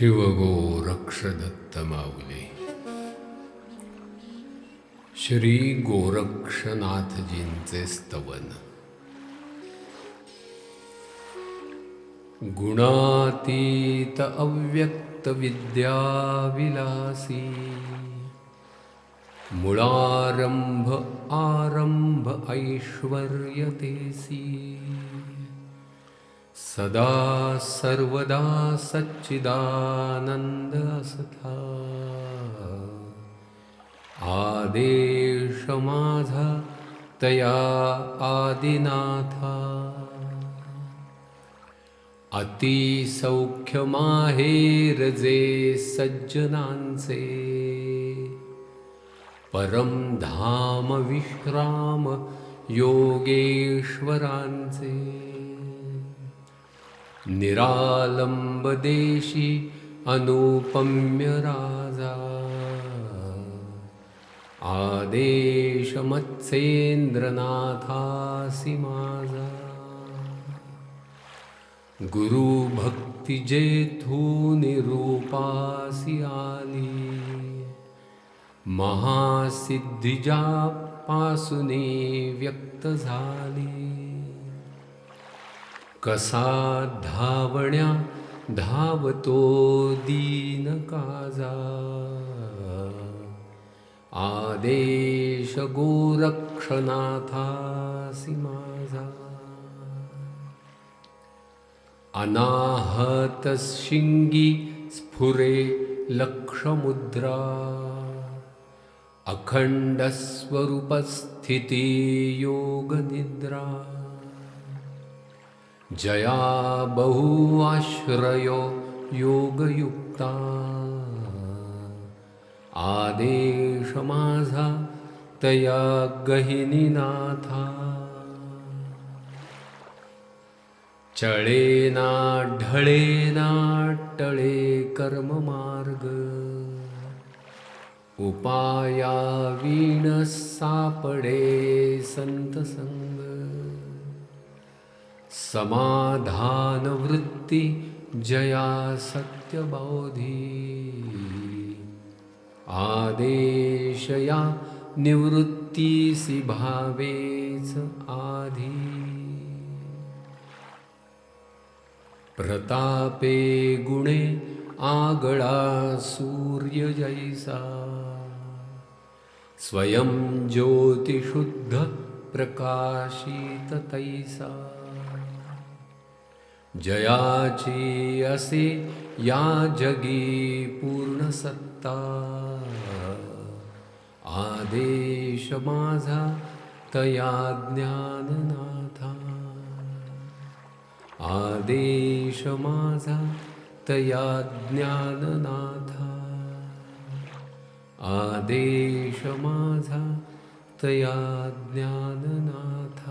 शिवगो रक्षदत्त माऊली श्री गोरक्षनाथजींचे स्तवन। गुणातीत अव्यक्त विद्याविलासी। मुळारंभ आरंभ ऐश्वर्यतेसी। सदा सर्वदा सच्चिदानंद असथा आदेश माझा तया आदिनाथा। अतिसौख्य माहेर सज्जनांचे। परम धाम विश्राम योगेश्वरांचे। निरालंब देशी अनुपम्य राजा। आदेश मत्सेंद्रनाथासी माझा। गुरु भक्ती जेथून रूपासी आली। महासिद्धिजापासुने व्यक्त झाली। कसा धावण्या धावतो दीनकाजा? आदेश गोरक्षनाथासि माझा अनाहतशिङ्गी स्फुरे लक्षमुद्रा। अखण्डस्वरूपस्थितियोगनिद्रा जया बहुआश्रयो योगयुक्ता। आदेश माझा तया गहिनीनाथा चळेना ढळेना टळे कर्ममार्ग उपाया वीण सापडे संत समाधानवृत्ति समाधान वृत्ती जया सत्यबोधी। आदेशया निवृत्तीसी भावेच आधी प्रतापे गुणे आगळा सूर्य जैसा। स्वयं ज्योतिशुद्ध प्रकाशित तैसा। जयाची असे या जगी पूर्ण सत्ता. आदेश माझा तया ज्ञाननाथा. आदेश माझा तया ज्ञाननाथा. आदेश माझा तया ज्ञाननाथा.